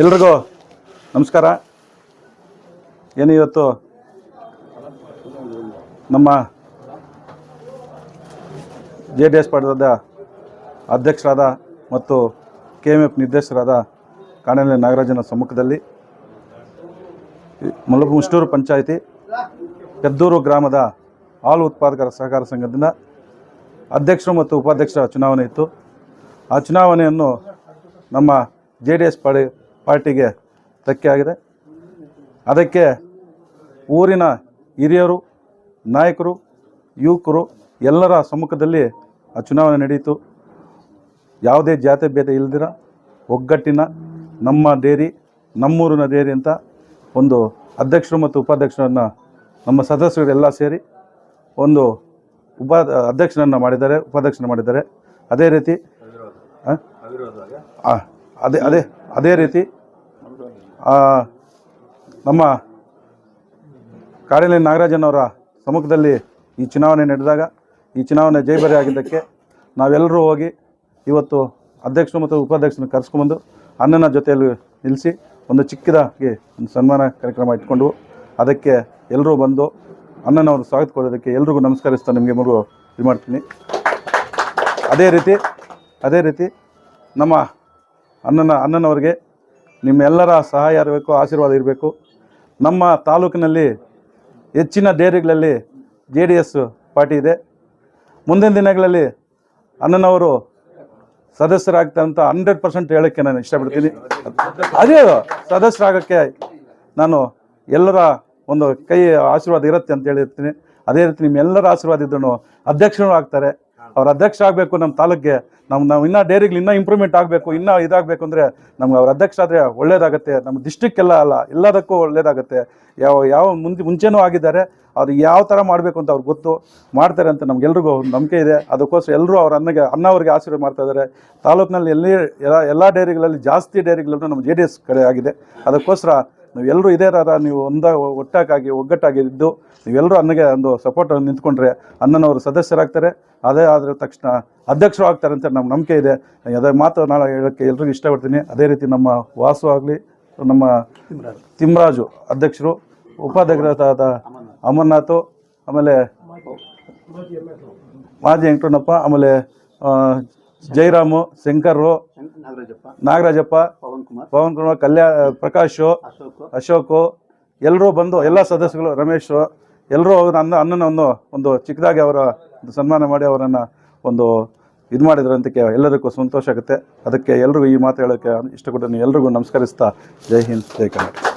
ಎಲ್ರಿಗೂ ನಮಸ್ಕಾರ. ಏನು ಇವತ್ತು ನಮ್ಮ ಜೆ ಡಿ ಎಸ್ ಪಡೆದ ಅಧ್ಯಕ್ಷರಾದ ಮತ್ತು ಕೆ ಎಂ ಎಫ್ ನಿರ್ದೇಶಕರಾದ ಕಾಣಲೆ ನಾಗರಾಜನ ಸಮ್ಮುಖದಲ್ಲಿ ಮಲಬು ಮುಷ್ಟೂರು ಪಂಚಾಯಿತಿ ಪೆದ್ದೂರು ಗ್ರಾಮದ ಹಾಲು ಉತ್ಪಾದಕರ ಸಹಕಾರ ಸಂಘದಿಂದ ಅಧ್ಯಕ್ಷರು ಮತ್ತು ಉಪಾಧ್ಯಕ್ಷರ ಚುನಾವಣೆ ಇತ್ತು. ಆ ಚುನಾವಣೆಯನ್ನು ನಮ್ಮ ಜೆ ಡಿ ಎಸ್ ಪಾಡಿ ಪಾರ್ಟಿಗೆ ಧಕ್ಕೆ ಆಗಿದೆ. ಅದಕ್ಕೆ ಊರಿನ ಹಿರಿಯರು ನಾಯಕರು ಯುವಕರು ಎಲ್ಲರ ಸಮ್ಮುಖದಲ್ಲಿ ಆ ಚುನಾವಣೆ ನಡೆಯಿತು ಯಾವುದೇ ಜಾತಿ ಭೇದ ಇಲ್ಲದಿರ ಒಗ್ಗಟ್ಟಿನ ನಮ್ಮ ಡೇರಿ ನಮ್ಮೂರಿನ ಡೇರಿ ಅಂತ ಒಂದು ಅಧ್ಯಕ್ಷರು ಮತ್ತು ಉಪಾಧ್ಯಕ್ಷರನ್ನು ನಮ್ಮ ಸದಸ್ಯರೆಲ್ಲ ಸೇರಿ ಒಂದು ಉಪಾ ಅಧ್ಯಕ್ಷರನ್ನು ಮಾಡಿದ್ದಾರೆ ಉಪಾಧ್ಯಕ್ಷರನ್ನು ಮಾಡಿದ್ದಾರೆ. ಅದೇ ರೀತಿ ಅದೇ ಅದೇ ಅದೇ ರೀತಿ ನಮ್ಮ ಕಾಡಿನ ನಾಗರಾಜನವರ ಸಮ್ಮುಖದಲ್ಲಿ ಈ ಚುನಾವಣೆ ನಡೆದಾಗ, ಈ ಚುನಾವಣೆ ಜೈಬರಿ ಆಗಿದ್ದಕ್ಕೆ ನಾವೆಲ್ಲರೂ ಹೋಗಿ ಇವತ್ತು ಅಧ್ಯಕ್ಷರು ಮತ್ತು ಉಪಾಧ್ಯಕ್ಷರನ್ನು ಕರೆಸ್ಕೊಂಬಂದು ಅಣ್ಣನ ಜೊತೆಯಲ್ಲಿ ನಿಲ್ಲಿಸಿ ಒಂದು ಚಿಕ್ಕದಾಗಿ ಒಂದು ಸನ್ಮಾನ ಕಾರ್ಯಕ್ರಮ ಇಟ್ಕೊಂಡು ಅದಕ್ಕೆ ಎಲ್ಲರೂ ಬಂದು ಅಣ್ಣನವರು ಸ್ವಾಗತ ಕೊಡೋದಕ್ಕೆ ಎಲ್ರಿಗೂ ನಮಸ್ಕರಿಸ್ತಾ ನಿಮಗೆ ಮಗು ಇದು ಮಾಡ್ತೀನಿ. ಅದೇ ರೀತಿ ಅದೇ ರೀತಿ ನಮ್ಮ ಅಣ್ಣನ, ಅಣ್ಣನವರಿಗೆ ನಿಮ್ಮೆಲ್ಲರ ಸಹಾಯ ಇರಬೇಕು, ಆಶೀರ್ವಾದ ಇರಬೇಕು. ನಮ್ಮ ತಾಲೂಕಿನಲ್ಲಿ ಹೆಚ್ಚಿನ ಡೇರಿಗಳಲ್ಲಿ ಜೆ ಡಿ ಎಸ್ ಪಾರ್ಟಿ ಇದೆ. ಮುಂದಿನ ದಿನಗಳಲ್ಲಿ ಅಣ್ಣನವರು ಸದಸ್ಯರಾಗ್ತಾರೆ ಅಂತ ಹಂಡ್ರೆಡ್ ಪರ್ಸೆಂಟ್ ಹೇಳೋಕ್ಕೆ ನಾನು ಇಷ್ಟಪಡ್ತೀನಿ. ಅದೇ ಸದಸ್ಯರಾಗೋಕ್ಕೆ ನಾನು ಎಲ್ಲರ ಒಂದು ಕೈ ಆಶೀರ್ವಾದ ಇರುತ್ತೆ ಅಂತ ಹೇಳಿರ್ತೀನಿ. ಅದೇ ರೀತಿ ನಿಮ್ಮೆಲ್ಲರ ಆಶೀರ್ವಾದ ಇದ್ದನು ಅಧ್ಯಕ್ಷರು ಆಗ್ತಾರೆ. ಅವ್ರ ಅಧ್ಯಕ್ಷ ಆಗಬೇಕು ನಮ್ಮ ತಾಲೂಕಿಗೆ ನಮ್ಮ ನಾವು ಇನ್ನೂ ಡೈರಿಗಳು ಇನ್ನೂ ಇಂಪ್ರೂವ್ಮೆಂಟ್ ಆಗಬೇಕು, ಇನ್ನೂ ಇದಾಗಬೇಕು ಅಂದರೆ ನಮ್ಗೆ ಅವ್ರ ಅಧ್ಯಕ್ಷ ಆದರೆ ಒಳ್ಳೇದಾಗುತ್ತೆ. ನಮ್ಮ ಡಿಸ್ಟಿಕ್ಕೆಲ್ಲ ಅಲ್ಲ, ಎಲ್ಲದಕ್ಕೂ ಒಳ್ಳೇದಾಗುತ್ತೆ. ಯಾವ ಯಾವ ಮುಂದೆ, ಮುಂಚೆನೂ ಆಗಿದ್ದಾರೆ ಅವ್ರು ಯಾವ ಥರ ಮಾಡಬೇಕು ಅಂತ ಅವ್ರಿಗೆ ಗೊತ್ತು. ಮಾಡ್ತಾರೆ ಅಂತ ನಮಗೆಲ್ರಿಗೂ ನಂಬಿಕೆ ಇದೆ. ಅದಕ್ಕೋಸ್ಕರ ಎಲ್ಲರೂ ಅವ್ರ ಅನ್ನಗೆ ಅನ್ನ ಅವ್ರಿಗೆ ಆಶೀರ್ವಾದ ಮಾಡ್ತಾ ಇದ್ದಾರೆ. ತಾಲೂಕಿನಲ್ಲಿ ಎಲ್ಲಿ, ಎಲ್ಲ ಎಲ್ಲ ಡೈರಿಗಳಲ್ಲಿ ಜಾಸ್ತಿ ಡೈರಿಗಳಲ್ಲೂ ನಮ್ಮ ಜೆ ಡಿ ಎಸ್ ಕಡೆ ಆಗಿದೆ. ಅದಕ್ಕೋಸ್ಕರ ನೀವು ಎಲ್ಲರೂ ಇದೇ ಥರ ನೀವು ಒಂದ ಒಟ್ಟಾಗಿ ಒಗ್ಗಟ್ಟಾಗಿ ಇದ್ದು ನೀವೆಲ್ಲರೂ ಅನ್ನಗೆ ಒಂದು ಸಪೋರ್ಟ್ ನಿಂತ್ಕೊಂಡ್ರೆ ಅನ್ನನವರು ಸದಸ್ಯರಾಗ್ತಾರೆ. ಅದೇ ಆದ ತಕ್ಷಣ ಅಧ್ಯಕ್ಷರು ಆಗ್ತಾರೆ ಅಂತ ನಮ್ಮ ನಂಬಿಕೆ ಇದೆ. ಅದೇ ಮಾತು ನಾನು ಹೇಳೋಕ್ಕೆ ಎಲ್ರಿಗೂ ಇಷ್ಟಪಡ್ತೀನಿ. ಅದೇ ರೀತಿ ನಮ್ಮ ವಾಸು ಆಗಲಿ ನಮ್ಮ ತಿಮ್ಮರಾಜು ಅಧ್ಯಕ್ಷರು ಉಪಾಧ್ಯಕ್ಷರಾದ ಅಮರ್ನಾಥು ಆಮೇಲೆ ಮಾಜಿ ವೆಂಕಟಣ್ಣಪ್ಪ ಆಮೇಲೆ ಆ, ಶಂಕರು ನಾಗರಾಜಪ್ಪ. ಪವನ್ ಕುಮಾರ್. ಕಲ್ಯಾಣ ಪ್ರಕಾಶ್ ಅಶೋಕು. ಎಲ್ಲರೂ ಬಂದು ಎಲ್ಲ ಸದಸ್ಯಗಳು ರಮೇಶ್ ಎಲ್ಲರೂ ನನ್ನ ಅನ್ನ ಒಂದು ಒಂದು ಚಿಕ್ಕದಾಗಿ ಅವರ ಒಂದು ಸನ್ಮಾನ ಮಾಡಿ ಅವರನ್ನು ಒಂದು ಇದು ಮಾಡಿದ್ರು ಎಲ್ಲದಕ್ಕೂ ಎಲ್ಲರಿಗೂ ಸಂತೋಷ ಆಗುತ್ತೆ. ಅದಕ್ಕೆ ಎಲ್ರಿಗೂ ಈ ಮಾತು ಹೇಳೋಕ್ಕೆ ಇಷ್ಟಪಟ್ಟು ಎಲ್ರಿಗೂ ನಮಸ್ಕರಿಸ್ತಾ ಜೈ ಹಿಂದ್ ಜೈ ಕರ್ನಾಟಕ.